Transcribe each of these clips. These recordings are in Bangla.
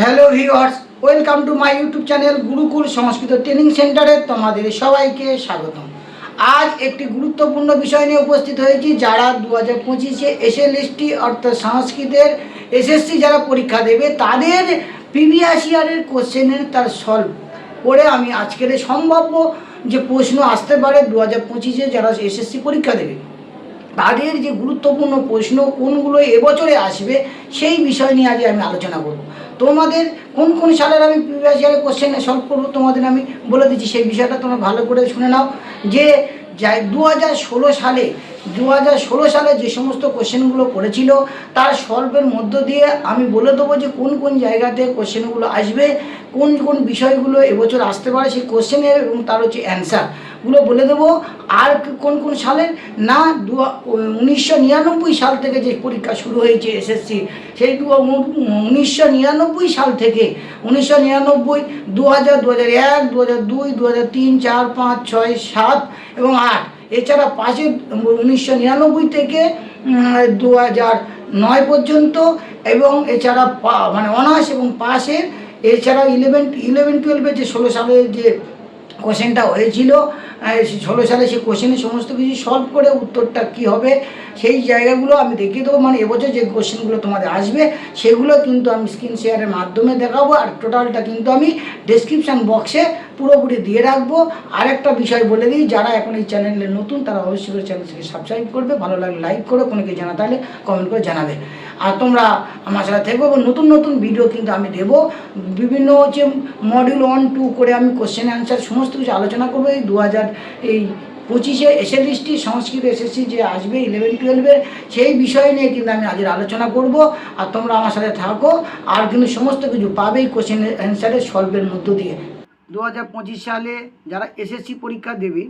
Hello viewers, welcome to my YouTube channel Gurukul Sanskrit training সেন্টারে তোমাদের সবাইকে স্বাগতম। আজ একটি গুরুত্বপূর্ণ বিষয় নিয়ে উপস্থিত হয়েছি যারা দু হাজার পঁচিশে এসএলএসটি অর্থাৎ সংস্কৃতের এসএসসি যারা পরীক্ষা দেবে, তাদের প্রিভিয়াস ইয়ারের কোশ্চেনের তার সলভ করে আমি আজকের সম্ভাব্য যে প্রশ্ন আসতে পারে দু হাজার পঁচিশে যারা এসএসসি পরীক্ষা দেবে। তাদের যে গুরুত্বপূর্ণ প্রশ্ন, কোনগুলো এবছরে আসবে, সেই বিষয় নিয়ে আজ আমি আলোচনা করব। তোমাদের কোন কোন সালের আমি প্রিভিয়াস ইয়ারের কোশ্চেন সলভ করব, তোমাদের আমি বলে দিচ্ছি, সেই বিষয়টা তোমরা ভালো করে শুনে নাও। যে যাই দু হাজার ষোলো সালে দু হাজার ষোলো সালে যে সমস্ত কোশ্চেনগুলো করেছিল, তার সলভের মধ্য দিয়ে আমি বলে দেবো যে কোন কোন জায়গাতে কোশ্চেনগুলো আসবে, কোন কোন বিষয়গুলো এবছর আসতে পারে, সেই কোশ্চেনের এবং তার হচ্ছে অ্যান্সারগুলো বলে দেবো, আর কোন কোন সালের? না, দু, উনিশশো নিরানব্বই সাল থেকে যে পরীক্ষা শুরু হয়েছে এসএসসি সেই দু, উনিশশো নিরানব্বই সাল থেকে, উনিশশো নিরানব্বই দু হাজার দু হাজার এক দু হাজার দুই দু হাজার তিন, চার, পাঁচ, ছয়, সাত এবং আট। এছাড়া পাঁচের উনিশশো নিরানব্বই থেকে দু হাজার নয় পর্যন্ত এবং এছাড়া পা- মানে অনার্স এবং পাশের, এছাড়া ইলেভেন ইলেভেন টুয়েলভে যে ষোলো সালের যে কোশ্চেনটা হয়েছিল ষোলো সালে সেই কোশ্চেনের সমস্ত কিছু সলভ করে উত্তরটা কি হবে, সেই জায়গাগুলো আমি দেখিয়ে দেবো। মানে এবছর যে কোশ্চেনগুলো তোমাদের আসবে, সেগুলো কিন্তু আমি স্ক্রিন শেয়ারের মাধ্যমে দেখাবো। আর টোটালটা কিন্তু আমি ডেসক্রিপশান বক্সে পুরোপুরি দিয়ে রাখব। আরেকটা বিষয় বলে দিই, যারা এখন এই চ্যানেলে নতুন, তারা অবশ্যই করে চ্যানেলটিকে সাবস্ক্রাইব করবে। ভালো লাগলে লাইক করো, কোনো কিছু জানা তাহলে কমেন্ট করে জানাবে। আর তোমরা আমার সাথে এবং নতুন নতুন ভিডিও কিন্তু আমি দেবো। বিভিন্ন হচ্ছে মডিউল ওয়ান টু করে আমি কোশ্চেন অ্যান্সার সমস্ত কিছু আলোচনা করব। এই দু হাজার এই পঁচিশে এসএলএসটি সংস্কৃত এসএসসি যে আসবে ইলেভেন টুয়েলভের সেই বিষয় নিয়ে কিন্তু আমি আজের আলোচনা করব। আর তোমরা আমার সাথে থাকো, আর কিন্তু সমস্ত কিছু পাবেই কোশ্চেন অ্যান্সারের সলভের মধ্য দিয়ে। দু হাজার পঁচিশ সালে যারা এসএসসি পরীক্ষা দেবে,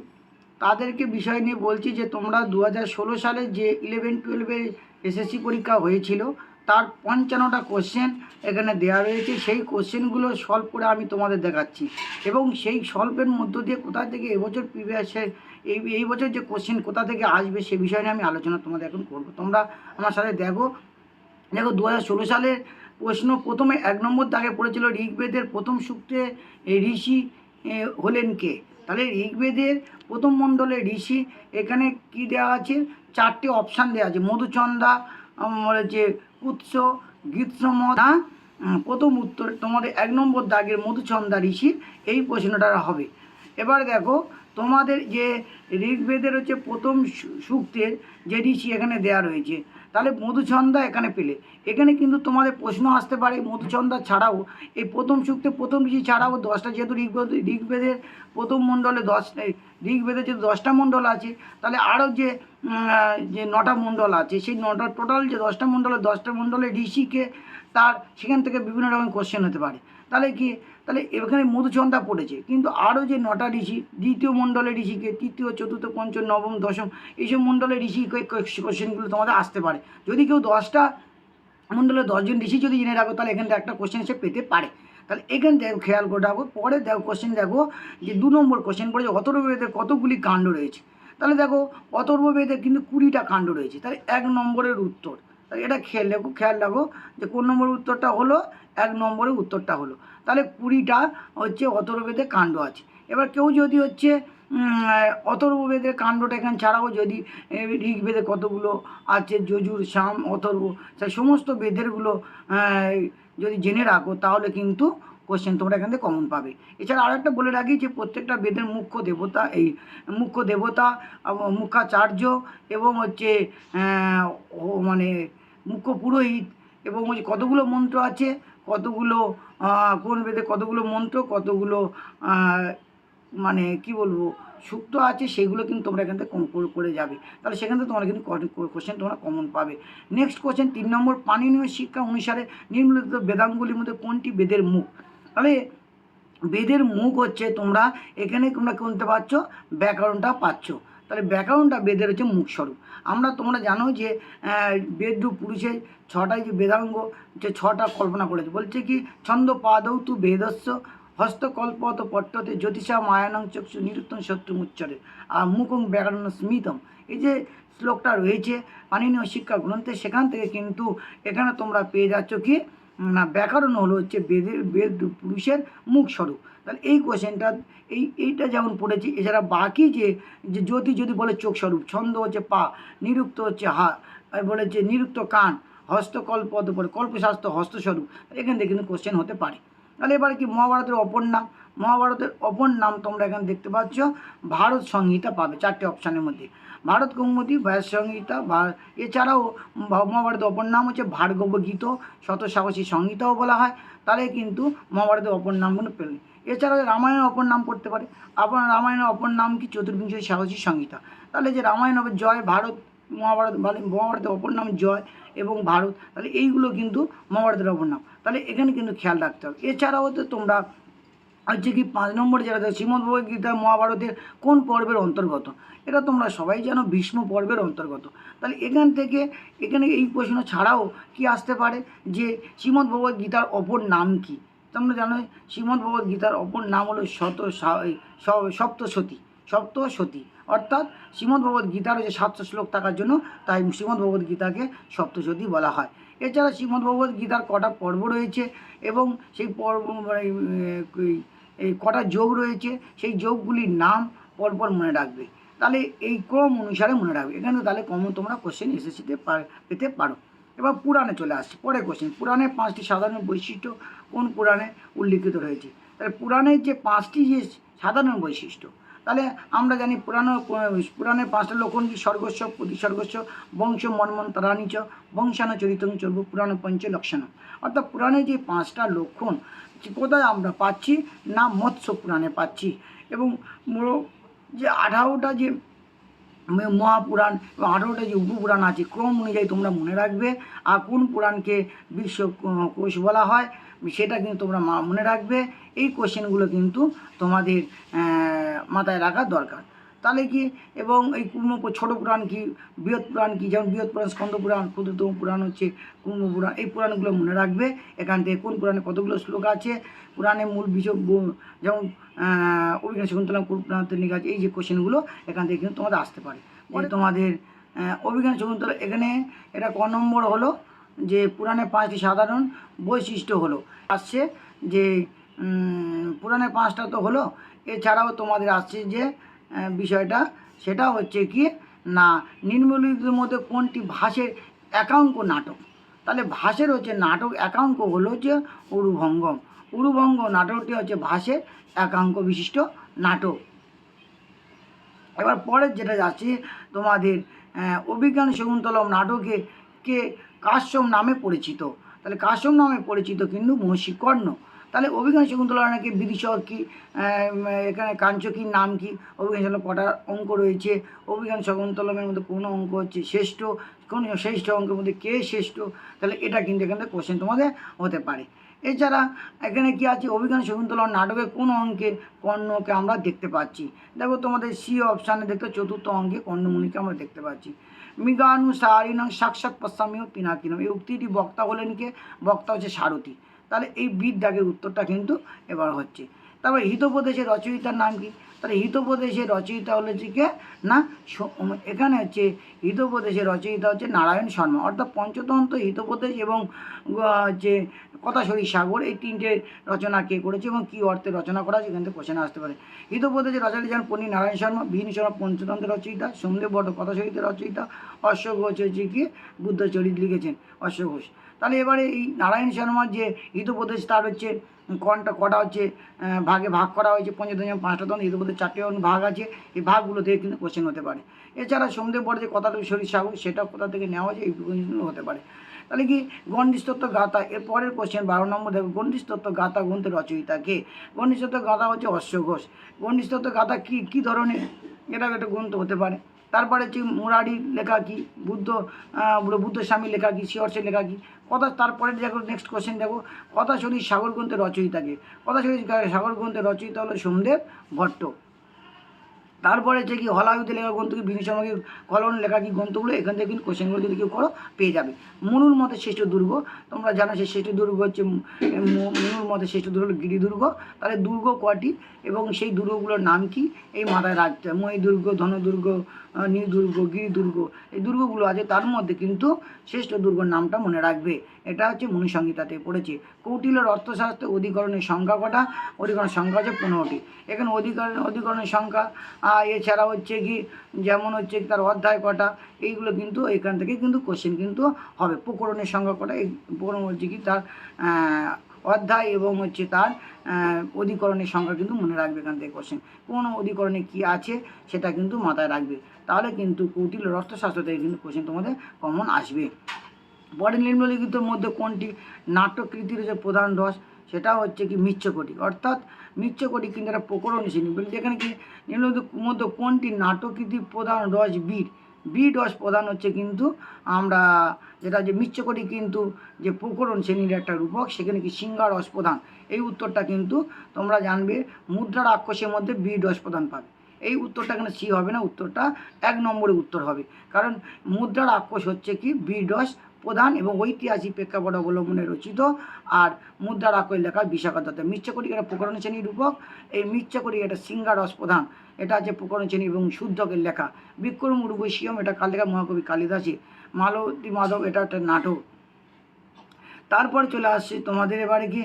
তাদেরকে বিষয় নিয়ে বলছি যে তোমরা দু হাজার ষোলো সালে যে ইলেভেন টুয়েলভের এসএসসি পরীক্ষা হয়েছিল। তার পঞ্চান্নটা কোশ্চেন এখানে দেওয়া রয়েছে। সেই কোশ্চেনগুলো সলভ করে আমি তোমাদের দেখাচ্ছি। এবং সেই সলভের মধ্য দিয়ে কোথা থেকে এবছর প্রিভিয়াসের এই এই বছর যে কোশ্চেন কোথা থেকে আসবে সে বিষয় নিয়ে আমি আলোচনা তোমাদের এখন করব। তোমরা আমার সাথে দেখো। দেখো দু হাজার ষোলো সালের প্রশ্ন প্রথমে এক নম্বর দাগে পড়েছিল ঋগ্বেদের প্রথম সূক্তে ঋষি হলেন কে? তাহলে ঋগ্বেদের প্রথম মণ্ডলের ঋষি এখানে কি দেওয়া আছে? চারটে অপশান দেওয়া আছে। মধুচন্দা হচ্ছে কুৎস গীতসমদা উম, প্রথম উত্তর তোমাদের এক নম্বর দাগের মধুচন্দা ঋষি এই প্রশ্নটা হবে। এবার দেখো তোমাদের যে ঋগ্বেদের হচ্ছে প্রথম সূক্তের যে ঋষি এখানে দেয়া রয়েছে তাহলে মধুচন্দা এখানে পেলে। এখানে কিন্তু তোমাদের প্রশ্ন আসতে পারে মধুচন্দা ছাড়াও এই প্রথম সূক্তে প্রথম ঋষি ছাড়াও দশটা যেহেতু ঋগ্বেদ, ঋগ্বেদের প্রথম মণ্ডলে দশ ঋগ্বেদের যেহেতু দশটা মণ্ডল আছে, তাহলে আরও যে যে নটা মণ্ডল আছে, সেই নটা, টোটাল যে দশটা মণ্ডলে দশটা মণ্ডলে ঋষিকে তার সেখান থেকে বিভিন্ন রকম কোশ্চেন হতে পারে। তাহলে কি তাহলে এখানে মধুচন্দা পড়েছে। কিন্তু আরও যে নটা ঋষি, দ্বিতীয় মণ্ডলের ঋষিকে, তৃতীয়, চতুর্থ, পঞ্চম, নবম, দশম, এইসব মণ্ডলের ঋষি কোশ্চেনগুলো তোমাদের আসতে পারে। যদি কেউ দশটা মণ্ডলে দশজন ঋষি যদি জেনে রাখো, তাহলে এখান থেকে একটা কোশ্চেন সে পেতে পারে। তাহলে এখান থেকে খেয়াল করে রাখো, পরে দেখো কোশ্চেন দেখো যে দু নম্বর কোশ্চেন পড়েছে, অথর্ববেদের কতগুলি কাণ্ড রয়েছে? তাহলে দেখো, অথর্ববেদের কিন্তু কুড়িটা কাণ্ড রয়েছে। তাহলে এক নম্বরের উত্তর। তাহলে এটা খেয়াল রাখো খেয়াল রাখো যে কোন নম্বরের উত্তরটা হলো, এক নম্বরের উত্তরটা হলো। তাহলে কুড়িটা হচ্ছে অথর্ববেদের কাণ্ড আছে। এবার কেউ যদি হচ্ছে অথর্ববেদের কাণ্ডটা এখানে ছাড়াও যদি ঋগ্বেদে কতগুলো আছে, যজুর শাম অথর্ব সেই সমস্ত বেদেরগুলো যদি জেনে রাখো, তাহলে কিন্তু কোশ্চেন তোমরা এখান থেকে কমন পাবে। এছাড়া আরও একটা বলে রাখি যে, প্রত্যেকটা বেদের মুখ্য দেবতা এই, মুখ্য দেবতা এবং মুখাচার্য এবং হচ্ছে মানে মুখ্য পুরোহিত এবং কতগুলো মন্ত্র আছে কতগুলো কোন বেদে কতগুলো মন্ত্র, কতগুলো মানে কি বলব, সুক্ত আছে, সেগুলো কিন্তু তোমরা এখান থেকে কম করে- যাবে। তাহলে সেখান থেকে তোমরা কিন্তু কোশ্চেন তোমরা কমন পাবে। নেক্সট কোশ্চেন তিন নম্বর পানীয় শিক্ষা অনুসারে নিম্নলিখিত বেদাঙ্গুলির মধ্যে কোনটি বেদের মুখ? তাহলে বেদের মুখ হচ্ছে তোমরা, এখানে তোমরা কোনটা পারছ? ব্যাকরণটা পাচ্ছ। তাহলে ব্যাকরণটা বেদের হচ্ছে মুখস্বরূপ। আমরা তোমরা জানো যে বেদরূপ পুরুষের ছটাই যে বেদাঙ্গ, যে ছটা কল্পনা করেছে। বলছে কি, ছন্দ পাদৌ তু বেদস্য, হস্তকল্পত পট্টতে জ্যোতিষা মায়ানং চক্ষু নিরুত্তম শত্রু মুচ্চরে আর মুখং ব্যাকরণ স্মিতম। এই যে শ্লোকটা রয়েছে পানীয় শিক্ষা গ্রন্থে সেখান থেকে কিন্তু এখানে তোমরা পেয়ে যাচ্ছ কি না, ব্যাকরণ হলো হচ্ছে বেদের, বেদ পুরুষের মুখ স্বরূপ তাহলে এই কোশ্চেনটা এই, এইটা যেমন পড়েছি, এছাড়া বাকি যে যে জ্যোতি যদি বলে চোখ স্বরূপ ছন্দ হচ্ছে পা, নিরুক্ত হচ্ছে হা বলেছে নিরুক্ত কান, হস্তকল্প পরে, কল্পশাস্ত্র, হস্তস্বরূপ এখান থেকে কিন্তু কোশ্চেন হতে পারে। তাহলে এবারে কি মহাভারতের অপর নাম? মহাভারতের অপর নাম তোমরা এখানে দেখতে পাচ্ছ, ভারত সংহিতা পাবে, চারটে অপশানের মধ্যে। ভারত কৌমুদী ব্যাস সংহিতা বা এছাড়াও মহা- মহাভারতের অপর নাম হচ্ছে ভার্গব গীত শত সাহসী সংহিতাও বলা হয়, তাহলে কিন্তু মহাভারতের অপর নামগুলো পেলেন এছাড়াও রামায়ণের অপর নাম পড়তে পারে আপনার রামায়ণের অপর নাম কি? চতুর্বিংশ সাহসী সংহিতা। তাহলে যে রামায়ণ হবে জয়, ভারত মহাভারত মানে মহাভারতের অপর নাম জয় এবং ভারত, তাহলে এইগুলো কিন্তু মহাভারতের অপর নাম। তাহলে এখানে কিন্তু খেয়াল রাখতে হবে। এছাড়াও তো তোমরা হচ্ছে কি পাঁচ নম্বর যেটা শ্রীমদ্ গীতা মহাভারতের কোন পর্বের অন্তর্গত? এটা তোমরা সবাই জানো ভীষ্ম পর্বের অন্তর্গত। তাহলে এখান থেকে এখানে এই প্রশ্ন ছাড়াও কি আসতে পারে? যে শ্রীমদ্ ভগবত গীতার অপর নাম কি? তোমরা জানো শ্রীমদ্ ভগবত গীতার অপর নাম হলো শত সপ্তসতী সপ্তসতী অর্থাৎ শ্রীমদ্ ভগবত গীতার যে সাতশো শ্লোক থাকার জন্য তাই শ্রীমদ্ ভগবত গীতাকে সপ্তসতী বলা হয়। এছাড়া শ্রীমদ্ ভগবত গীতার কটা পর্ব রয়েছে এবং সেই পর্ব মানে, কটা যোগ রয়েছে, সেই যোগগুলির নাম পরপর মনে রাখবে। তাহলে এই ক্রম অনুসারে মনে রাখবে। এখানে তাহলে কম তোমরা কোশ্চেন এসএসসিতে পেতে পারো। এবার পুরাণে চলে আসছে। পরে কোশ্চেন পুরাণে পাঁচটি সাধারণ বৈশিষ্ট্য কোন পুরাণে উল্লিখিত রয়েছে? তাহলে পুরাণের যে পাঁচটি যে সাধারণ বৈশিষ্ট্য, তাহলে আমরা জানি পুরাণ পুরাণের পাঁচটা লক্ষণ কি? স্বর্গস্ব, প্রতিস্বর্গস্ব, বংশ মন্মন্তরাণীচ বংশান চরিতং চর্ব, পুরাণ পঞ্চ লক্ষণ অর্থাৎ পুরাণের যে পাঁচটা লক্ষণ যে কোথায় আমরা পাচ্ছি না মৎস্য পুরাণে পাচ্ছি। এবং যে আঠারোটা যে মহাপুরাণ এবং আঠারোটা যে উপপুরাণ আছে, ক্রম অনুযায়ী তোমরা মনে রাখবে আর কোন পুরাণকে বিশ্ব কোষ বলা হয় সেটা কিন্তু তোমরা মনে রাখবে। এই কোশ্চেনগুলো কিন্তু তোমাদের মাথায় রাখা দরকার। তাহলে কি? এবং এই কুর্ম ছোট পুরাণ কি? বৃহৎ পুরাণ কি? যেমন বৃহৎ পুরাণ স্কন্দ পুরাণ ক্ষুদ্রতম পুরাণ হচ্ছে কুর্ম পুরাণ। এই পুরাণগুলো মনে রাখবে। এখান থেকে কোন পুরাণে কতগুলো শ্লোক আছে? পুরাণের মূল বিষয় যেমন অভিজ্ঞান শকুন্তলা পুরাণের লেখা আছে এই যে কোশ্চেনগুলো এখান থেকে কিন্তু তোমাদের আসতে পারে। পরে? তোমাদের অভিজ্ঞান শকুন্তলা এখানে এটা ক নম্বর হলো? যে পুরাণের পাঁচটি সাধারণ বৈশিষ্ট্য হলো। আসছে যে উম, পুরাণের পাঁচটা তো হলো। এছাড়াও তোমাদের আসছে যে বিষয়টা, সেটা হচ্ছে কি, না নিম্নলিখিতের মধ্যে কোনটি ভাষের একাঙ্ক নাটক? তাহলে ভাষের হচ্ছে নাটক একাঙ্ক হলো যে উরুভঙ্গম। উরুভঙ্গ নাটকটি হচ্ছে ভাষের একাঙ্ক বিশিষ্ট নাটক। এবার পরের যেটা যাচ্ছে, তোমাদের অভিজ্ঞান শকুন্তলম নাটকে কে কাশ্যম নামে পরিচিত? তাহলে কাশ্যম নামে পরিচিত কিন্তু মহর্ষি কর্ণ তাহলে অভিজ্ঞান শকুন্তলা নাকি বিদিশক কী? এখানে কাঞ্চকির নাম কি? অভিজ্ঞান শকুন্তলা কটা অঙ্ক রয়েছে? অভিজ্ঞান শকুন্তলমের মধ্যে কোন অঙ্ক হচ্ছে শ্রেষ্ঠ? কোন শ্রেষ্ঠ অঙ্কের মধ্যে কে শ্রেষ্ঠ? তাহলে এটা কিন্তু এখান কোশ্চেন তোমাদের হতে পারে। এছাড়া এখানে কি আছে? অভিজ্ঞান শকুন্তলার নাটকে কোন অঙ্কে কর্ণকে আমরা দেখতে পাচ্ছি? দেখো তোমাদের সি অপশানে দেখতে চতুর্থ অঙ্কে কর্ণমুনিকে আমরা দেখতে পাচ্ছি। মৃগানুসারিণং সাক্ষাৎ পশ্চামীয় পিনাকিনম এই উক্তিটি বক্তা হলেন কে? বক্তা হচ্ছে সারথী। তাহলে এই বিদ্যাগের উত্তরটা কিন্তু এবার হচ্ছে। তারপর হিতোপদেশের রচয়িতার নাম কি? তাহলে হিতোপদেশের রচয়িতা হলো যে না এখানে হচ্ছে হিতোপদেশের রচয়িতা হচ্ছে নারায়ণ শর্মা। অর্থাৎ পঞ্চতন্ত্র হিতোপদেশ এবং যে কথাশরী সাগর এই তিনটে রচনা কে করেছে এবং কী অর্থে রচনা করা আছে? এখান থেকে কোশ্চেন আসতে পারে। হিতোপদেশের রচয়িতা যেমন পণ্ডিত নারায়ণ শর্মা বিহীন শর্মা পঞ্চতন্ত্রের রচয়িতা, সোমদেব বড় কথাশরীতের রচয়িতা অশ্বঘোষ ঘোষ হচ্ছে কি? বুদ্ধচরিত লিখেছেন অশোক ঘোষ। তাহলে এবারে এই নারায়ণ শর্মার যে হিতোপদেশ তার হচ্ছে কনটা কটা হচ্ছে ভাগে ভাগ করা হয়েছে পঞ্চতন্ত্র পাঁচটা তন্ত্র হিতোপদেশ চারটে ভাগ আছে, এই ভাগগুলো থেকে কিন্তু কোশ্চেন হতে পারে। এছাড়া সোমদেব বড় যে কথাটা শরীর সাগর, সেটা কোথা থেকে নেওয়া হয়েছে এই হতে পারে। তাহলে কি গণ্ডিস্তত্ব গাথা এর পরের কোশ্চেন বারো নম্বর দেখো গণ্ডিস্তত্ব গাথা গ্রন্থের রচয়িতা কে? গণ্ডিস্তত্ব গাথা হচ্ছে অশ্ব ঘোষ গণ্ডিস্তত্ব গাথা কী কী ধরনের? এটা একটা গ্রন্থ হতে পারে। তারপরে হচ্ছে মুরারির লেখা কি বুদ্ধ আহ, বুদ্ধ স্বামীর লেখা কি শিহর্ষের লেখা কি কথা তারপরে দেখো নেক্সট কোশ্চেন দেখো কথা শরীর সাগর গ্রন্থের রচয়িতাকে। কথা শরীর সাগর গ্রন্থের রচয়িতা হলো সোমদেব ভট্ট। তারপরে হচ্ছে কি হলায়ুতে লেখা গ্রন্থ কি সমাগে কলন লেখা কি গ্রন্থগুলো এখান থেকে কিন্তু কোশ্চেনগুলো যদি কেউ করো পেয়ে যাবে। মনুর মতে শ্রেষ্ঠ দুর্গ তোমরা জানো সেই শ্রেষ্ঠ দুর্গ হচ্ছে মনুর মতে শ্রেষ্ঠ দুর্গ হলো গিরি দুর্গ তাহলে দুর্গ কটি এবং সেই দুর্গগুলোর নাম কি? এই মাথায় রাখতে মহি দুর্গ ধনদুর্গ আহ, নীলদুর্গ গিরিদুর্গ এই দুর্গগুলো আছে তার মধ্যে কিন্তু শ্রেষ্ঠ দুর্গর নামটা মনে রাখবে। এটা হচ্ছে মনুসংহিতাতে পড়েছে। কৌটিল্যর অর্থশাস্ত্রে অধিকরণের সংখ্যা কটা? অধিকরণের সংখ্যা হচ্ছে পনেরোটি। এখানে অধিকরণ অধিকরণের সংখ্যা এছাড়া হচ্ছে কি যেমন হচ্ছে তার অধ্যায় কটা এইগুলো কিন্তু এখান থেকে কিন্তু কোশ্চেন কিন্তু হবে। প্রকরণের সংখ্যা কটা? এই প্রকরণ হচ্ছে কি তার অধ্যায় এবং হচ্ছে তার অধিকরণের সংখ্যা কিন্তু মনে রাখবে এখান থেকে কোশ্চেন কোন অধিকরণে কি আছে সেটা কিন্তু মাথায় রাখবে। তাহলে কিন্তু কৌটিল্য অর্থশাস্ত্র থেকে কিন্তু কোশ্চেন তোমাদের কমন আসবে। পরে নিম্নলিখিতর মধ্যে কোনটি? নাট্যকৃতির যে প্রধান রস, সেটা হচ্ছে কি মিচ্ছকটি। অর্থাৎ মিচ্ছকটি কিন্তু একটা প্রকরণ শ্রেণি বলি যেখানে কি নিম্নলিখিত মধ্যে কোনটি নাটকৃতির প্রধান রস? বীর। বীর রস প্রধান হচ্ছে কিন্তু আমরা যেটা যে মিচ্ছকটি কিন্তু যে প্রকরণ শ্রেণির একটা রূপক, সেখানে কি সিংহা রস প্রধান। এই উত্তরটা কিন্তু তোমরা জানবে মুদ্রার আক্ষসের মধ্যে বীর রস প্রধান পাবে। এই উত্তরটা এখানে সি হবে না, উত্তরটা এক নম্বরে উত্তর হবে। কারণ মুদ্রার আক্ষস হচ্ছে কি? বিরস প্রধান এবং ঐতিহাসিক প্রেক্ষাপট অবলম্বনে রচিত আর মুদ্রার আক্ষর লেখা বিশাখা দত্ত মিচ্ছাকরি একটা প্রকরণ শ্রেণির রূপক, এই মিচ্ছাকরি এটা সিঙ্গারস প্রধান। এটা হচ্ছে প্রকরণ শ্রেণি এবং শুদ্ধকের লেখা। বিক্রম উর্বশীয়ম, এটা কাল লেখা মহাকবি কালিদাসের। মালতী মাধব, এটা একটা নাটক। তারপরে চলে আসছে তোমাদের এবারে কি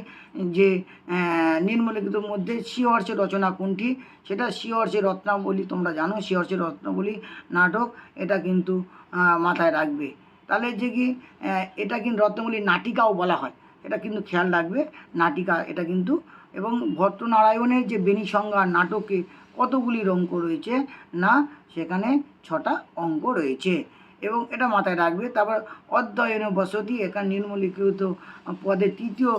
যে আহ, নিম্নলিখিতর মধ্যে শিহর্ষের রচনা কোনটি? সেটা শিহর্ষের রত্নাবলী তোমরা জানো শিহর্ষের রত্নাবলী নাটক এটা কিন্তু মাথায় রাখবে। তাহলে যে কি এটা কিন্তু রত্নাবলী নাটিকাও বলা হয়। এটা কিন্তু খেয়াল রাখবে নাটিকা এটা কিন্তু। এবং ভট্টনারায়ণের যে বেনি সংজ্ঞা নাটকে কতগুলি অঙ্ক রয়েছে না সেখানে ছটা অঙ্ক রয়েছে। এবং এটা মাথায় রাখবে। তারপর অধ্যয়ন বসতি, এখানে নিম্নলিখিত পদে তৃতীয়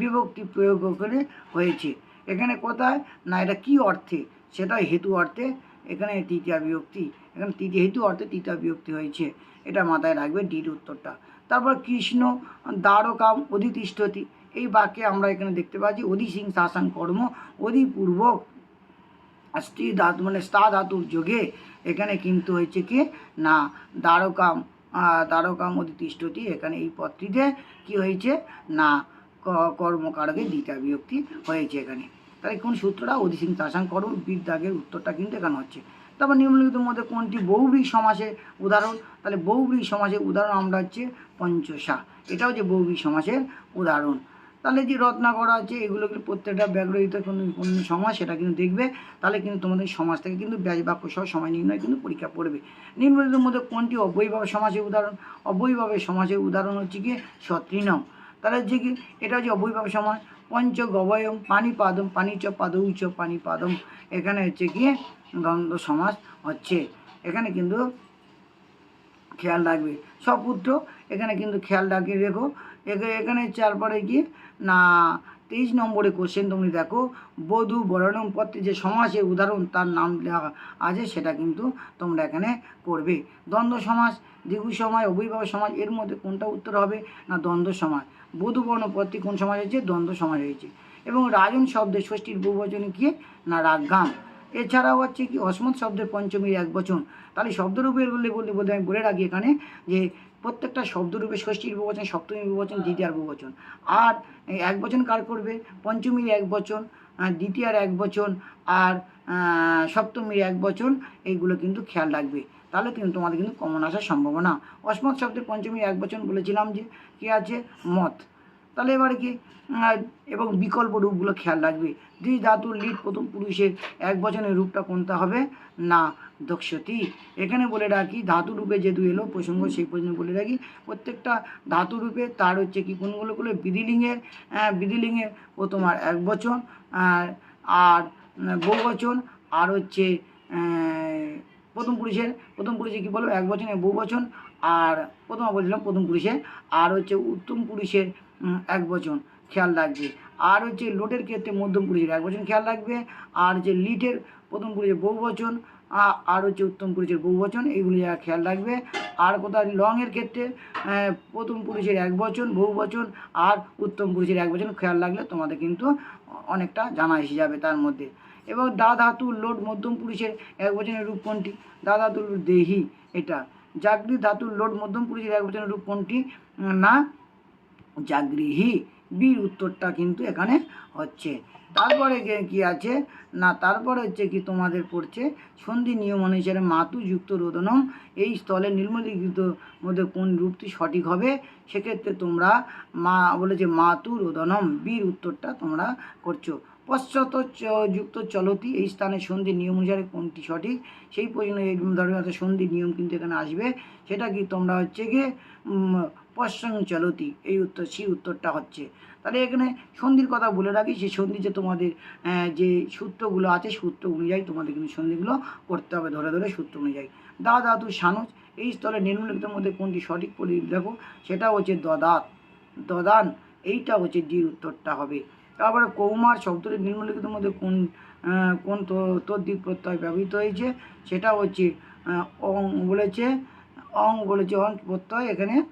বিভক্তি প্রয়োগ করে হয়েছে। এখানে কোথায়? না, এটা কী অর্থে? সেটা হেতু অর্থে। এখানে তৃতীয় বিভক্তি, এখানে তৃতীয়, হেতু অর্থে তৃতীয় বিভক্তি হয়েছে। এটা মাথায় রাখবে ডির উত্তরটা। তারপর কৃষ্ণ, দ্বারকাম, অধিতিষ্ঠতি, এই বাক্যে আমরা এখানে দেখতে পাচ্ছি অধি সিং শাসন কর্ম অধিপূর্বক স্ত্রী ধাতু মানে স্থা ধাতুর যোগে এখানে কিন্তু হয়েছে কি? না, দ্বারকাম দ্বারকাম অধিতিষ্ঠটি এখানে এই পদটিতে কি হয়েছে? না কর্মকারকে দ্বিতীয় বিভক্তি হয়েছে এখানে। তাহলে কোন সূত্রটা? অধিসিং চাষাং কর্ম বিদ্যাগের উত্তরটা কিন্তু এখানে হচ্ছে। তারপর নিম্নলিখিতের মধ্যে কোনটি? বহুব্রী সমাসের উদাহরণ। তাহলে বহুব্রী সমাসের উদাহরণ আমরা হচ্ছে পঞ্চসা। এটাও যে বহুব্রী সমাসের উদাহরণ। তাহলে যে রত্নাকর আছে, এগুলো কিন্তু প্রত্যেকটা ব্যবহৃত কোনো সমাজ, সেটা কিন্তু দেখবে। তাহলে কিন্তু তোমাদের সমাজ থেকে কিন্তু ব্যাজ বাক্য সহ সময় নির্ণয় কিন্তু পরীক্ষা পড়বে। নিম্নলিখিতের মধ্যে কোনটি অবৈভাবে সমাজের উদাহরণ? অবৈভাবে সমাজের উদাহরণ হচ্ছে কি সত্রিনম। তাহলে যে কি এটা হচ্ছে অবৈভাবে সমাজ। পঞ্চ গবয়ম পানি পানিপাদম পানিচ পাদৌচ পানিপাদম এখানে হচ্ছে কি দ্বন্দ্ব সমাজ হচ্ছে। এখানে কিন্তু খেয়াল রাখবে। সপুত্র, এখানে কিন্তু খেয়াল রাখিয়ে রেখো। এখানে তারপরে কি না, তেইশ নম্বরে কোশ্চেন তুমি দেখো, বধূ বরণম পত্রে যে সমাসের উদাহরণ তার নাম আছে, সেটা কিন্তু তোমরা এখানে করবে। দ্বন্দ্ব সমাজ দ্বিগু সমাজ অভিভাবক সমাজ এর মধ্যে কোনটা উত্তর হবে? না, দ্বন্দ্ব সমাজ বধূ বর্ণপত্রী কোন সমাজ হয়েছে? দ্বন্দ্ব সমাজ হয়েছে। এবং রাজন শব্দের ষষ্ঠীর বহুবচনে কি? না রাগ্গাম এছাড়াও হচ্ছে কি? অসমত শব্দের পঞ্চমীর এক বচন। তাহলে শব্দরূপের বললে বলতে বলতে আমি বলে রাখি এখানে যে প্রত্যেকটা শব্দরূপে ষষ্ঠীর বহুবচন সপ্তমীর বহুবচন দ্বিতীয়ার বহুবচন আর এক বচন কার করবে? পঞ্চমীর এক বচন দ্বিতীয়ার এক বচন আর সপ্তমীর এক বচন এইগুলো কিন্তু খেয়াল রাখবে। তাহলে কিন্তু তোমাদের কিন্তু কমন আসার সম্ভাবনা। অসমত শব্দের পঞ্চমীর এক বচন বলেছিলাম যে কি আছে? মত। তাহলে এবারে কি? এবং বিকল্প রূপগুলো খেয়াল রাখবে। দ্বি ধাতুর লিড প্রথম পুরুষের এক বচনের রূপটা কোনটা হবে? না। দক্ষতি। এখানে বলে রাখি ধাতু রূপে যেহেতু এলো প্রসঙ্গ সেই পর্যন্ত বলে রাখি প্রত্যেকটা ধাতু রূপে তার হচ্ছে কি কোনগুলো করলে? বিধিলিঙ্গের আহ, বিধিলিঙ্গের প্রথম আর এক বচন আর বহুবচন আর হচ্ছে প্রথম পুরুষের প্রথম পুরুষে কী বলব? এক বচনে বহু বচন আর প্রথম বলছিলাম প্রথম পুরুষের আর হচ্ছে উত্তম পুরুষের এক বচন খেয়াল রাখবে। আর হচ্ছে লোটের ক্ষেত্রে মধ্যম পুরুষের এক বচন খেয়াল রাখবে আর হচ্ছে লিটের প্রথম পুরুষের বহু বচন আর হচ্ছে উত্তম পুরুষের বহু বচন এইগুলি যারা খেয়াল রাখবে। আর কোথাও লংয়ের ক্ষেত্রে প্রথম পুরুষের এক বচন, বহু বচন, আর উত্তম পুরুষের এক বচন খেয়াল রাখলে তোমাদের কিন্তু অনেকটা জানা এসে যাবে তার মধ্যে। এবং দা ধাতু লোড মধ্যম পুরুষের এক বচনের রূপ কোনটি? দা ধাতুর দেহি, এটা। জাগরি ধাতুর লোড মধ্যম পুরুষের এক বচনের রূপ কোনটি? না জাগৃহি বির উত্তরটা কিন্তু এখানে হচ্ছে। তারপরে কে- আছে? না তারপরে হচ্ছে কি তোমাদের পড়ছে সন্ধি নিয়ম অনুসারে মাতু যুক্ত রোদনম। এই স্থলে নির্মলিখিত মধ্যে কোন রূপটি সঠিক হবে? সেক্ষেত্রে তোমরা মা বলেছে মাতু রোদনম। বীর উত্তরটা তোমরা করছ। পশ্চাৎ চ- যুক্ত চলতি এই স্থানে সন্ধি নিয়ম অনুসারে কোনটি সঠিক? সেই প্রশ্ন এই ধরনের সন্ধি নিয়ম কিন্তু এখানে আসবে। সেটা কি তোমরা হচ্ছে গিয়ে উম, পশ্চাং চলতি। এই উত্তর সেই উত্তরটা হচ্ছে। তাহলে এখানে সন্ধির কথা বলে রাখি, সেই সন্ধি যে তোমাদের যে সূত্রগুলো আছে, সূত্র অনুযায়ী তোমাদের কিন্তু সন্ধিগুলো করতে হবে, ধরে ধরে সূত্র অনুযায়ী। দা ধাতু সানুজ, এই স্থলে নিম্নলিখিতের মধ্যে কোনটি সঠিক পরি দেখো সেটা হচ্ছে দদাত দদান, এইটা হচ্ছে ডির উত্তরটা হবে। তারপরে কৌমার শব্দটি নিম্নলিখিতের মধ্যে কোন কোন তো- তদ্দিক প্রত্যয় ব্যবহৃত হয়েছে? সেটা হচ্ছে অং বলেছে অং বলেছে অং প্রত্যয়, এখানে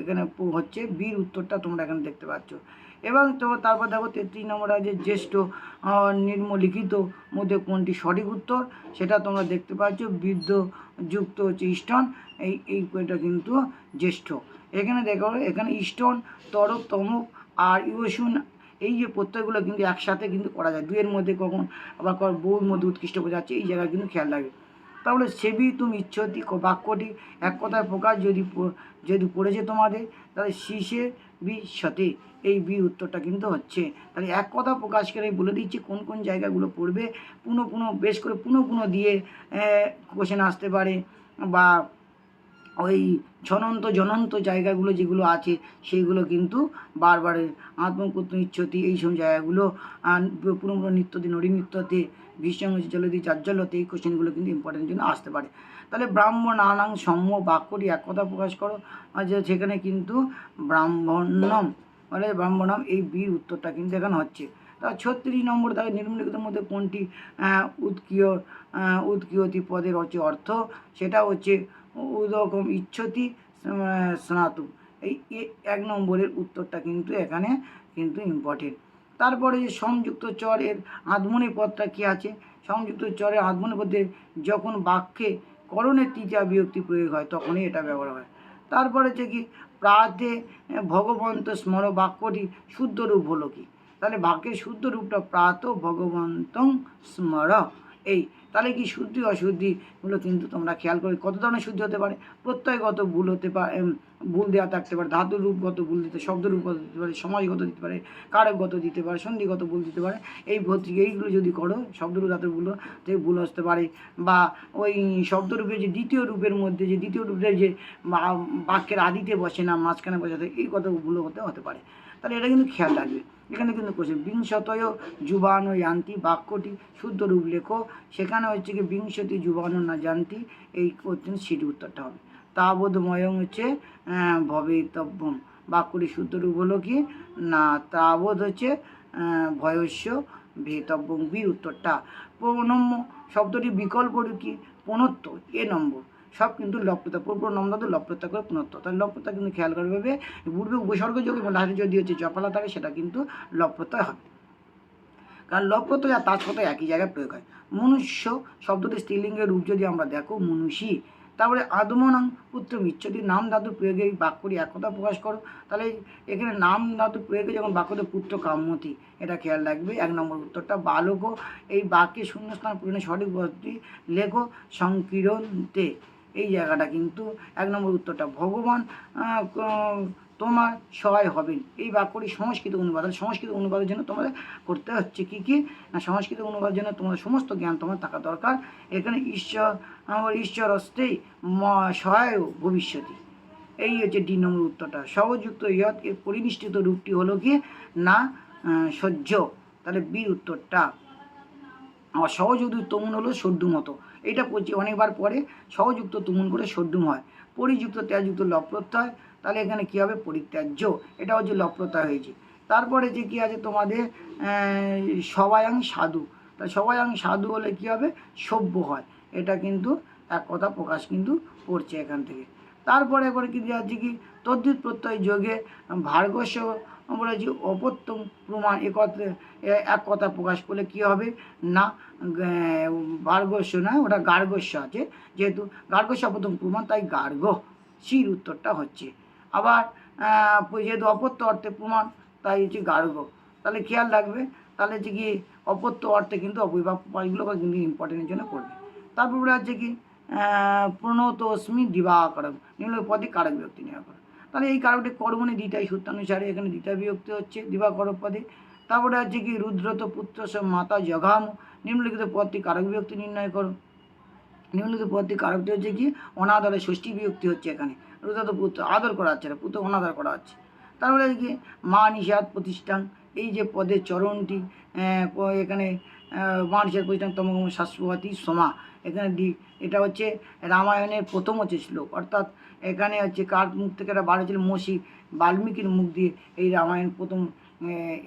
এখানে হচ্ছে বীর উত্তরটা তোমরা এখানে দেখতে পাচ্ছ। এবং তো তারপর দেখো তেত্রিশ নম্বর আছে জ্যেষ্ঠ আহ, নিম্নলিখিত মধ্যে কোনটি সঠিক উত্তর সেটা তোমরা দেখতে পাচ্ছ বৃদ্ধ যুক্ত হচ্ছে ইষ্টন এই এই এটা কিন্তু জ্যেষ্ঠ। এখানে দেখো এখানে ইষ্টন তরক তমক আর ইউসুন এই যে প্রত্যয়গুলো কিন্তু একসাথে কিন্তু করা যায়। দুইয়ের মধ্যে কখন আবার বউর মধ্যে উৎকৃষ্ট করে বোঝাচ্ছে এই জায়গায় কিন্তু খেয়াল রাখবে। তাহলে সেবি তুমি ইচ্ছতি বাক্যটি এক কথায় প্রকাশ যদি যদি পড়েছে তোমাদের, তাহলে শীষে বি সতে। এই বি উত্তরটা কিন্তু হচ্ছে। তাহলে এক কথা প্রকাশ করে বলে দিচ্ছি কোন কোন জায়গাগুলো পড়বে। পুনঃ পুনঃ বেশ করে পুনঃ পুনঃ দিয়ে কোশ্চেন আসতে পারে। বা ওই ছনন্ত জনন্ত জায়গাগুলো যেগুলো আছে, সেইগুলো কিন্তু বারবার আত্মপুত্র ইচ্ছতি এই সব জায়গাগুলো পুরো পুরো নৃত্যতে নড়ি নৃত্যতে ভীষণ জলদি চাজ্জলতে এই কোশ্চেনগুলো কিন্তু ইম্পর্টেন্ট জন্য আসতে পারে। তাহলে ব্রাহ্মণ আনাং সম্য বাক্যটি এক কথা প্রকাশ করো। যে সেখানে কিন্তু ব্রাহ্মণম মানে ব্রাহ্মণম, এই বীর উত্তরটা কিন্তু এখানে হচ্ছে। তা ছত্রিশ নম্বর, তাহলে নিম্নলিখিতের মধ্যে কোনটি? উৎকীয় উৎকীয়তি পদের হচ্ছে অর্থ, সেটা হচ্ছে উদকম ইচ্ছতি স্নাতু। এই এক নম্বরের উত্তরটা কিন্তু এখানে কিন্তু ইম্পর্টেন্ট তারপরে যে সংযুক্ত চরের আধমনি পদটা কী আছে? সংযুক্ত চরের আধমনি পদে যখন বাক্যে করণের তৃতীয় বিভক্তি প্রয়োগ হয়, তখনই এটা ব্যবহার হয়। তারপরে হচ্ছে কি, প্রাতে ভগবন্ত স্মর বাক্যটি শুদ্ধ রূপ হলো কি? তাহলে বাক্যের শুদ্ধ রূপটা প্রাত ভগবন্ত স্মর। এই তাহলে কি শুদ্ধি অশুদ্ধিগুলো কিন্তু তোমরা খেয়াল করে কত ধরনের শুদ্ধি হতে পারে? প্রত্যয়গত ভুল হতে পারে ভুল দেওয়া থাকতে পারে ধাতু রূপগত ভুল দিতে শব্দ রূপগত দিতে পারে, সমাজগত দিতে পারে, কারকগত দিতে পারে, সন্ধিগত ভুল দিতে পারে, এই ভর্তি এইগুলো যদি করো, শব্দরূপ ধাতুর ভুল থেকে ভুল আসতে পারে বা ওই শব্দরূপের যে দ্বিতীয় রূপের মধ্যে যে দ্বিতীয় রূপের যে বাক্যের আদিতে বসে না, মাঝখানে বসাতে এই কথা ভুল হতে হতে পারে। তাহলে এটা কিন্তু খেয়াল রাখবে। এখানে কিন্তু কোশ্চেন বিংশতয় যুবান যান্তি, বাক্যটি শুদ্ধ রূপ লেখো। সেখানে হচ্ছে কি বিংশতি যুবান না জানতি এই কোশ্চেন সিটি উত্তরটা হবে। তাবোধময়ং হচ্ছে ভবিতব্যম। বাক্যটি শুদ্ধ রূপ হলো কি? না তাবোধ হচ্ছে ভয়স্য ভেতব্যম বীর উত্তরটা। প্রণম্য শব্দটি বিকল্প কি? পুনত্ব এ নম্বর। সব কিন্তু লপ্রতা পূর্ব নম্বর লপ্রতা করে পুনত্ব তাহলে লপ্রতা কিন্তু খেয়াল করবে পূর্বে উপসর্গ যোগ এবং যদি হচ্ছে জপালা থাকে, সেটা কিন্তু লপ্রত্যয় হবে কারণ লপ্রত্যয় আর তাজপত্যয় একই জায়গায় প্রয়োগ হয়। মনুষ্য শব্দটি স্ত্রীলিঙ্গের রূপ যদি আমরা দেখো, মনুষী, তারপরে আদমনং পুত্র মিচ্ছতি, নাম ধাতু প্রয়োগে এই বাক্যটি একতা প্রকাশ করো। তাহলে এখানে নাম ধাতু প্রয়োগে যখন বাক্যতে পুত্র কাম্যতি, এটা খেয়াল রাখবে। এক নম্বর উত্তরটা বালকও এই বাক্যে শূন্যস্থান পূরণে সঠিক পদটি লেখো সংকীর্ণতে এই জায়গাটা কিন্তু এক নম্বর উত্তরটা, ভগবান তোমার সহায় হবেন। এই বাক্যটি সংস্কৃত অনুবাদ সংস্কৃত অনুবাদের জন্য তোমাদের করতে হচ্ছে কি কি? না, সংস্কৃত অনুবাদের জন্য তোমাদের সমস্ত জ্ঞান তোমার থাকা দরকার। এখানে ঈশ্বর, আমার ঈশ্বর অস্তেই সহায় ভবিষ্যতি। এই হচ্ছে ডি নম্বর উত্তরটা। সহযুক্ত ইয়ত এর পরিনিষ্ঠিত রূপটি হলো কি? না সহ্য। তাহলে বীর উত্তরটা। আমার সহযুক্ত তুমুন হলো সর্দু মতো এটা করছি। অনেকবার পরে সহযুক্ত তুমুন করে সর্দুম হয়। পরিযুক্ত ত্যাযযুক্ত লপ্রত্যয় তাহলে এখানে কী হবে? পরিত্যাজ্য। এটা হচ্ছে লপ্রত্যয় হয়েছে। তারপরে যে কী আছে তোমাদের? সবায়াং সাধু। তা সবায়াং সাধু হলে কী হবে? সভ্য হয়। এটা কিন্তু এক কথা প্রকাশ কিন্তু পড়ছে এখান থেকে। তারপরে এবার কি দেওয়া আছে কি? তদ্যুৎ প্রত্যয় যোগে ভার্গস্য বলেছি অপত্যম প্রমাণ একত্রে এক কথা প্রকাশ করলে কি হবে? না গার্গস্য না ওটা গার্গস্য আছে। যেহেতু গার্গস্য অপত্যম প্রমাণ, তাই গার্গ, সির উত্তরটা হচ্ছে। আবার যেহেতু অপত্য অর্থে প্রমাণ, তাই হচ্ছে গার্গ। তাহলে খেয়াল রাখবে, তাহলে হচ্ছে কি, অপত্য অর্থে কিন্তু অবিভাব কিন্তু ইম্পর্টেন্টের জন্য পড়বে তারপরে হচ্ছে কি প্রণতস্মি দিবাকরক নিম্ন পদে কারক ব্যক্তি নেওয়া করো। তাহলে এই কারকটি কর্মণি দ্বিতীয় সূত্রানুসারে এখানে দ্বিতীয় বিভক্তি হচ্ছে দিবাকরক পদে। তারপরে হচ্ছে কি, রুদ্রত পুত্র সব মাতা জঘাম। নিম্নলিখিত পদটি কারক বিভক্তি নির্ণয় করো। নিম্নলিখিত পদটি কারকটি হচ্ছে কি, অনাদরে ষষ্ঠী বিভক্তি হচ্ছে এখানে। রুদ্রত পুত্র আদর করা হচ্ছে, পুত্র অনাদর করা হচ্ছে। তারপরে কি, মা নিষাদ প্রতিষ্ঠান এই যে পদের চরণটি এখানে মা নিষাদ প্রতিষ্ঠান তমগম শাশ্বতী সোমা। এখানে দি এটা হচ্ছে রামায়ণের প্রথম হচ্ছে শ্লোক। অর্থাৎ এখানে হচ্ছে কার মুখ থেকে এটা বাড়িয়েছিল মসি বাল্মীকির মুখ দিয়ে এই রামায়ণ প্রথম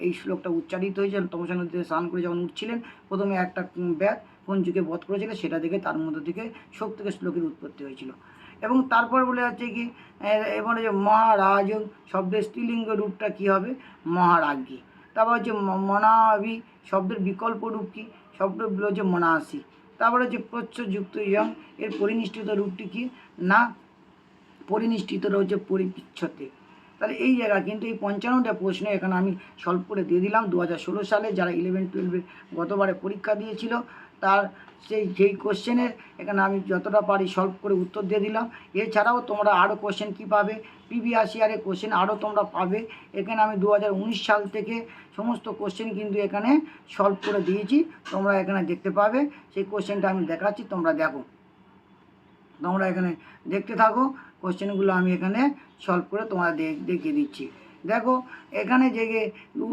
এই শ্লোকটা উচ্চারিত হয়েছিল। তমসা নদীতে স্নান করে যখন উঠছিলেন, প্রথমে একটা ব্যাগ পঞ্চুকে বধ করেছিল, সেটা দেখে তার মধ্যে থেকে শোক থেকে শ্লোকের উৎপত্তি হয়েছিল। এবং তারপর বলে যাচ্ছে কি এবারে যে মহারাজ, শব্দের স্ত্রীলিঙ্গ রূপটা কি হবে? মহারাজ্ঞী। তারপর হচ্ছে মনাবি শব্দের বিকল্প রূপ কী? শব্দগুলো হচ্ছে মনাসি। তারপরে হচ্ছে প্রচ্ছযুক্ত ইয়ং, এর পরিনিষ্ঠিত রূপটি কি? না, পরিনিষ্ঠিত রয়েছে পরিপিচ্ছতে তাহলে এই জায়গা, কিন্তু এই পঞ্চান্নটা প্রশ্ন এখানে আমি সলভ করে দিয়ে দিলাম। দু হাজার ষোলো সালে যারা ইলেভেন টুয়েলভের গতবারে পরীক্ষা দিয়েছিল, তার সেই সেই কোশ্চেনের এখানে আমি যতটা পারি সলভ করে উত্তর দিয়ে দিলাম। এছাড়াও তোমরা আরও কোশ্চেন কী পাবে? প্রিভিয়াস ইয়ারে কোশ্চেন আরও তোমরা পাবে। এখানে আমি দু হাজার উনিশ সাল থেকে সমস্ত কোশ্চেন কিন্তু এখানে সলভ করে দিয়েছি। তোমরা এখানে দেখতে পাবে। সেই কোশ্চেনটা আমি দেখাচ্ছি, তোমরা দেখো। তোমরা এখানে দেখতে থাকো। কোশ্চেনগুলো আমি এখানে সলভ করে তোমরা দেখিয়ে দিচ্ছি। দেখো, এখানে যে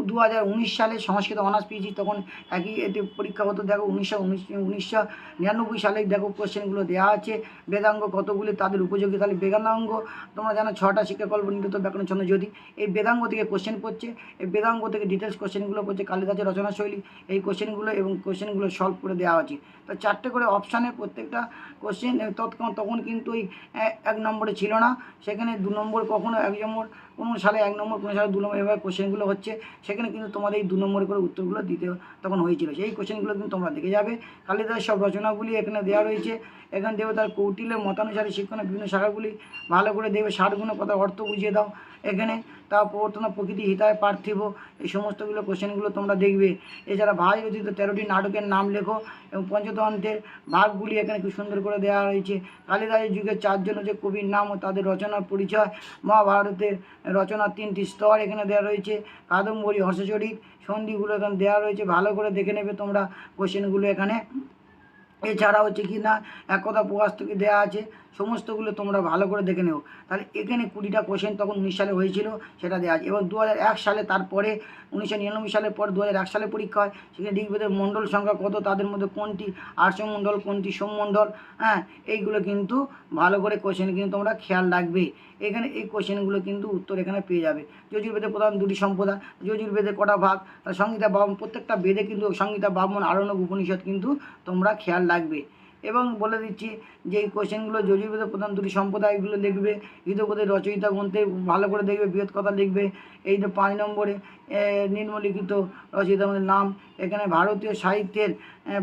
দু উনিশ সালে সংস্কৃত অনার্স পেয়েছি, তখন একই এতে পরীক্ষা হতো, দেখো উনিশশো উনিশ, উনিশশো নিরানব্বই সালে দেখো কোশ্চেনগুলো দেওয়া আছে, বেদাঙ্গ কতগুলি, তাদের উপযোগী, তাহলে বেদাঙ্গ, তোমরা জানো ছটা শিক্ষাকল্প, নির্গত ব্যাকরণ, ছন্দ, যদি, এই বেদাঙ্গ থেকে কোশ্চেন পড়ছে, এই বেদাঙ্গ থেকে ডিটেলস কোশ্চেনগুলো পড়ছে, কালিদাসের রচনা শৈলী এই কোশ্চেনগুলো এবং কোশ্চেনগুলো সলভ করে দেওয়া আছে। তো চারটে করে অপশানে প্রত্যেকটা কোশ্চেন তৎক্ষণ তখন কিন্তু ওই এক নম্বরে ছিল না, সেখানে দু নম্বর কখনো, এক নম্বর কোনো সালে এক নম্বর কোনো সালে দু নম্বর, এভাবে কোশ্চেনগুলো হচ্ছে। সেখানে কিন্তু তোমাদের এই দু নম্বর করে উত্তরগুলো দিতে তখন হয়েছিল। সেই কোশ্চেনগুলো কিন্তু তোমরা দেখে যাবে। কালিদাসের সব রচনাগুলি এখানে দেওয়া রয়েছে। এখানে দেবে তার কৌটিলের মতানুসারে শিক্ষণের বিভিন্ন শাখাগুলি। ভালো করে দেবে ষাট গুণ কথা অর্থ বুঝিয়ে দাও। এখানে তা প্রবর্তনা প্রকৃতি হিতায় পার্থিব। এই সমস্তগুলো কোশ্চেনগুলো তোমরা দেখবে। এছাড়া ভাই রচিত তেরোটি নাটকের নাম লেখো এবং পঞ্চতন্ত্রের ভাগগুলি এখানে খুব সুন্দর করে দেওয়া রয়েছে। কালিদাসের যুগের চারজন হচ্ছে কবির নাম ও তাদের রচনার পরিচয়। মহাভারতের রচনার তিনটি স্তর এখানে দেওয়া রয়েছে। কাদম্বরী হর্ষচরিত সন্ধিগুলো এখানে দেওয়া রয়েছে। ভালো করে দেখে নেবে তোমরা কোশ্চেনগুলো এখানে। এছাড়া হচ্ছে কি না, এক কথা প্রকাশ থেকে দেওয়া আছে। সমস্তগুলো তোমরা ভালো করে দেখে নেও। তাহলে এখানে কুড়িটা কোশ্চেন তখন উনিশ সালে হয়েছিল, সেটা দেওয়া এবং দু সালে তারপরে, উনিশশো নিরানব্বই সালের পর দু সালে পরীক্ষা হয়। সেখানে ঋগ্বেদের মণ্ডল সংখ্যা কত? তাদের মধ্যে কোনটি? আর্য মণ্ডল কোনটি সোমমণ্ডল? হ্যাঁ এইগুলো কিন্তু ভালো করে কোশ্চেন কিন্তু তোমরা খেয়াল রাখবে। এখানে এই কোশ্চেনগুলো কিন্তু উত্তর এখানে পেয়ে যাবে। যজুর্বেদের প্রধান দুটি সম্প্রদায় যজুর্বেদের কটা ভাগ, তার সংহিতা বামন প্রত্যেকটা বেদে কিন্তু সংহিতা বামন আরণ্য উপনিষদ কিন্তু তোমরা খেয়াল রাখবে। এবং বলে দিচ্ছি যে এই কোশ্চেনগুলো যজুর্বেদ প্রধান দুটি সম্প্রদায়গুলো লিখবে হিতবোধের রচয়িতা গ্রন্থে ভালো করে দেখবে, বৃহৎ কথা লিখবে। এই তো পাঁচ নম্বরে নিম্নলিখিত রচয়িতা আমাদের নাম, এখানে ভারতীয় সাহিত্যের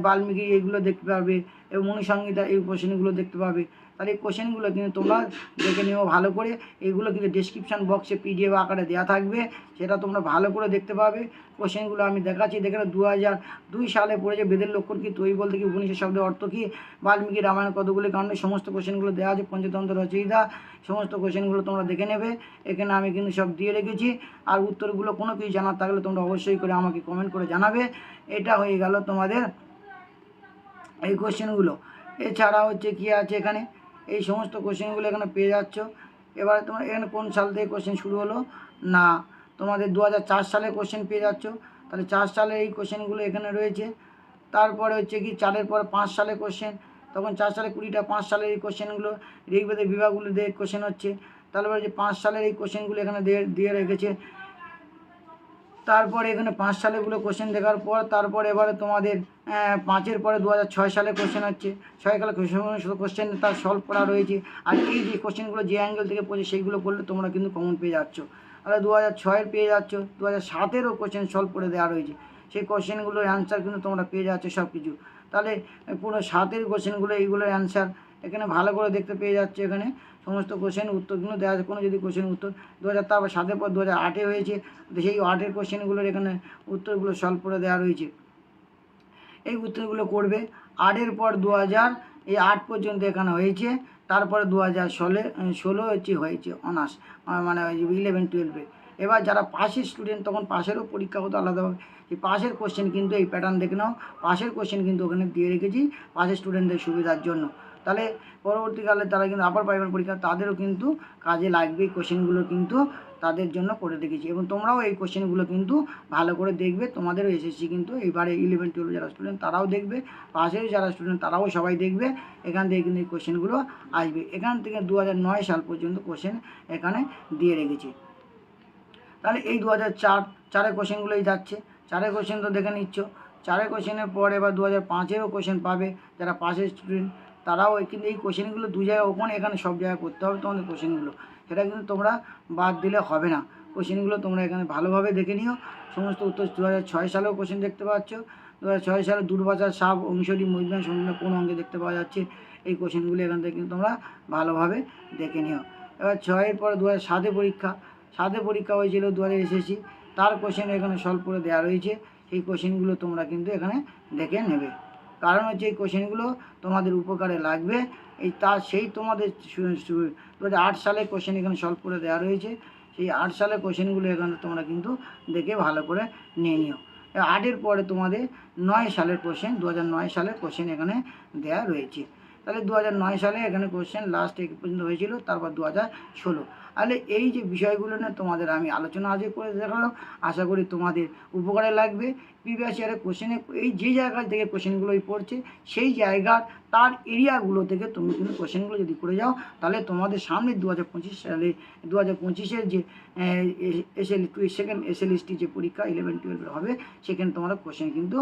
বাল্মীকি এইগুলো দেখতে পাবে এবং মনুসংহিতা এই কোশ্চেনগুলো দেখতে পাবে। তাহলে এই কোশ্চেনগুলো কিন্তু তোমরা দেখে নিও ভালো করে। এইগুলো কিন্তু ডিসক্রিপশান বক্সে পিডিএফ আকারে দেওয়া থাকবে। সেটা তোমরা ভালো করে দেখতে পাবে। কোশ্চেনগুলো আমি দেখাচ্ছি। দেখে দু হাজার দুই সালে পড়েছে বেদের লক্ষণ কি তৈ বলতে কি, উপনিষদ শব্দের অর্থ কী, বাল্মীকি রামায়ণ কতগুলি কারণে সমস্ত কোশ্চেনগুলো দেওয়া আছে, পঞ্চতন্ত্র রচয়িতা, সমস্ত কোশ্চেনগুলো তোমরা দেখে নেবে। এখানে আমি কিন্তু সব দিয়ে রেখেছি। আর উত্তরগুলো কোনো কিছু জানার থাকলে তোমরা অবশ্যই করে আমাকে কমেন্ট করে জানাবে। এটা হয়ে গেল তোমাদের এই কোশ্চেনগুলো এছাড়া হচ্ছে কি আছে এখানে? এই সমস্ত কোশ্চেনগুলো এখানে পেয়ে যাচ্ছ। এবারে তোমার এখানে কোন সাল থেকে কোশ্চেন শুরু হলো? না, তোমাদের দু সালে কোশ্চেন পেয়ে যাচ্ছ। তাহলে চার সালে এই কোশ্চেনগুলো এখানে রয়েছে। তারপরে হচ্ছে কি, চারের পরে পাঁচ সালে কোশ্চেন তখন চার সালে কুড়িটা, পাঁচ সালের এই কোশ্চেনগুলো ঋগ্বেদের বিভাগগুলো দিয়ে কোশ্চেন হচ্ছে। তারপরে যে পাঁচ সালের এই কোশ্চেনগুলো এখানে দিয়ে দিয়ে রেখেছে তারপরে এখানে পাঁচ সালেগুলো কোশ্চেন দেখার পর তারপর এবারে তোমাদের পাঁচের পরে দু ছয় সালে কোশ্চেন হচ্ছে। ছয় সালে কোশ্চেন তার সলভ করা রয়েছে। আর এই যে কোশ্চেনগুলো যে অ্যাঙ্গেল থেকে পড়ছে সেইগুলো করলে তোমরা কিন্তু কমন পেয়ে যাচ্ছ। তাহলে দু হাজার ছয়ের পেয়ে যাচ্ছ দু হাজার সাতেরও কোশ্চেন সলভ করে দেওয়া রয়েছে। সেই কোশ্চেনগুলোর অ্যান্সার কিন্তু তোমরা পেয়ে যাচ্ছ সব কিছু তাহলে পুরো সাতের কোশ্চেনগুলো এইগুলোর অ্যান্সার এখানে ভালো করে দেখতে পেয়ে যাচ্ছে এখানে। সমস্ত কোশ্চেন উত্তরগুলো দেওয়া আছে। কোনো যদি কোশ্চেন উত্তর দু হাজার তারপর সাতের পর দু হাজার আটে হয়েছে সেই আটের কোশ্চেনগুলোর এখানে উত্তরগুলো সলভ করে দেওয়া রয়েছে। এই উত্তরগুলো করবে। আটের পর দু হাজার এই আট পর্যন্ত এখানে হয়েছে। তারপরে দু হাজার ষোলো ষোলো হচ্ছে হয়েছে অনার্স মানে ইলেভেন টুয়েলভে এবার যারা পাশের স্টুডেন্ট তখন পাশেরও পরীক্ষা হতো আলাদাভাবে এই পাশের কোশ্চেন কিন্তু এই প্যাটার্ন দেখে নাও। পাশের কোশ্চেন কিন্তু ওখানে দিয়ে রেখেছি, পাশের স্টুডেন্টদের সুবিধার জন্য। তাহলে পরবর্তীকালে তারা কিন্তু আপার প্রাইমারি পরীক্ষা তাদেরও কিন্তু কাজে লাগবে। এই কোশ্চেনগুলো কিন্তু তাদের জন্য করে রেখেছি এবং তোমরাও এই কোশ্চেনগুলো কিন্তু ভালো করে দেখবে। তোমাদেরও এসএসসি কিন্তু এইবারে ইলেভেন টুয়েলভ যারা স্টুডেন্ট তারাও দেখবে। পাশের যারা স্টুডেন্ট তারাও সবাই দেখবে। এখান থেকে কিন্তু এই কোশ্চেনগুলো আসবে। এখান থেকে দু সাল পর্যন্ত কোশ্চেন এখানে দিয়ে রেখেছি। তাহলে এই দু হাজার চার, চারের কোশ্চেনগুলোই যাচ্ছে। চারের কোশ্চেন তো দেখে নিচ্ছ। চারের কোশ্চেনের পরে এবার দু হাজার পাঁচেরও কোশ্চেন পাবে যারা পাশের স্টুডেন্ট তারাও এই- কিন্তু এই কোশ্চেনগুলো দু জায়গায় ওখানে এখানে সব জায়গায় করতে হবে তোমাদের কোশ্চেনগুলো সেটা কিন্তু তোমরা বাদ দিলে হবে না। কোশ্চেনগুলো তোমরা এখানে ভালোভাবে দেখে নিও। সমস্ত উত্তর দু হাজার ছয় সালেও কোশ্চেন দেখতে পাচ্ছ। দু হাজার ছয় সালে দূরবাজার সাপ অংশটি মহিলা সম্পূর্ণ কোন অঙ্গে দেখতে পাওয়া যাচ্ছে? এই কোশ্চেনগুলো এখান থেকে কিন্তু তোমরা ভালোভাবে দেখে নিও। এবার ছয়ের পরে দু হাজার সাতে পরীক্ষা। সাতে পরীক্ষা হয়েছিল দু হাজার এসএসসি। তার কোশ্চেন এখানে সলভ করে দেওয়া রয়েছে। সেই কোশ্চেনগুলো তোমরা কিন্তু এখানে দেখে নেবে। কারণ হচ্ছে এই কোশ্চেনগুলো তোমাদের উপকারে লাগবে। এই তার সেই তোমাদের দু আট সালে কোশ্চেন এখানে সলভ করে দেওয়া রয়েছে। সেই আট সালের কোশ্চেনগুলো এখানে তোমরা কিন্তু দেখে ভালো করে নিয়ে নিও। আটের পরে তোমাদের নয় সালের কোশ্চেন দু নয় সালের কোশ্চেন এখানে দেওয়া রয়েছে। তাহলে দু নয় সালে এখানে কোশ্চেন লাস্ট পর্যন্ত হয়েছিল, তারপর দু হাজার ষোলো। তাহলে এই যে বিষয়গুলো নিয়ে তোমাদের আমি আলোচনা আজকে করে দেখালাম, আশা করি তোমাদের উপকারে লাগবে। প্রিভিয়াস ইয়ারের কোশ্চেনে এই যে জায়গা থেকে কোশ্চেনগুলোই পড়ছে, সেই জায়গার তার এরিয়াগুলো থেকে তুমি কিন্তু কোশ্চেনগুলো যদি করে যাও, তাহলে তোমাদের সামনে দু হাজার পঁচিশ সালে দু হাজার পঁচিশের যে এসএল সেকেন্ড এসএলএসটি যে পরীক্ষা ইলেভেন টুয়েলভের হবে, সেখানে তোমাদের কোশ্চেন কিন্তু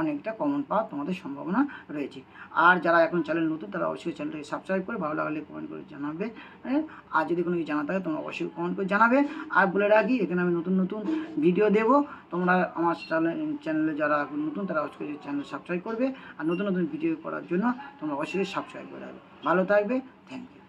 অনেকটা কমন পাওয়ার তোমাদের সম্ভাবনা রয়েছে। আর যারা এখন চ্যানেল নতুন, তারা অবশ্যই চ্যানেলটাকে সাবস্ক্রাইব করে, ভালো লাগলে কমেন্ট করে জানাবে হ্যাঁ? আর যদি কোনো কিছু জানা থাকে, তোমরা অবশ্যই কমেন্ট করে জানাবে। আর বলে রাখি, এখানে আমি নতুন নতুন ভিডিও দেবো। তোমরা আমার চ্যানেল চ্যানেলে যারা নতুন, তারা অবশ্যই চ্যানেল সাবস্ক্রাইব করবে। আর নতুন নতুন ভিডিও করার জন্য তোমরা অবশ্যই সাবস্ক্রাইব করে রাখবে। ভালো থাকবে থ্যাংক ইউ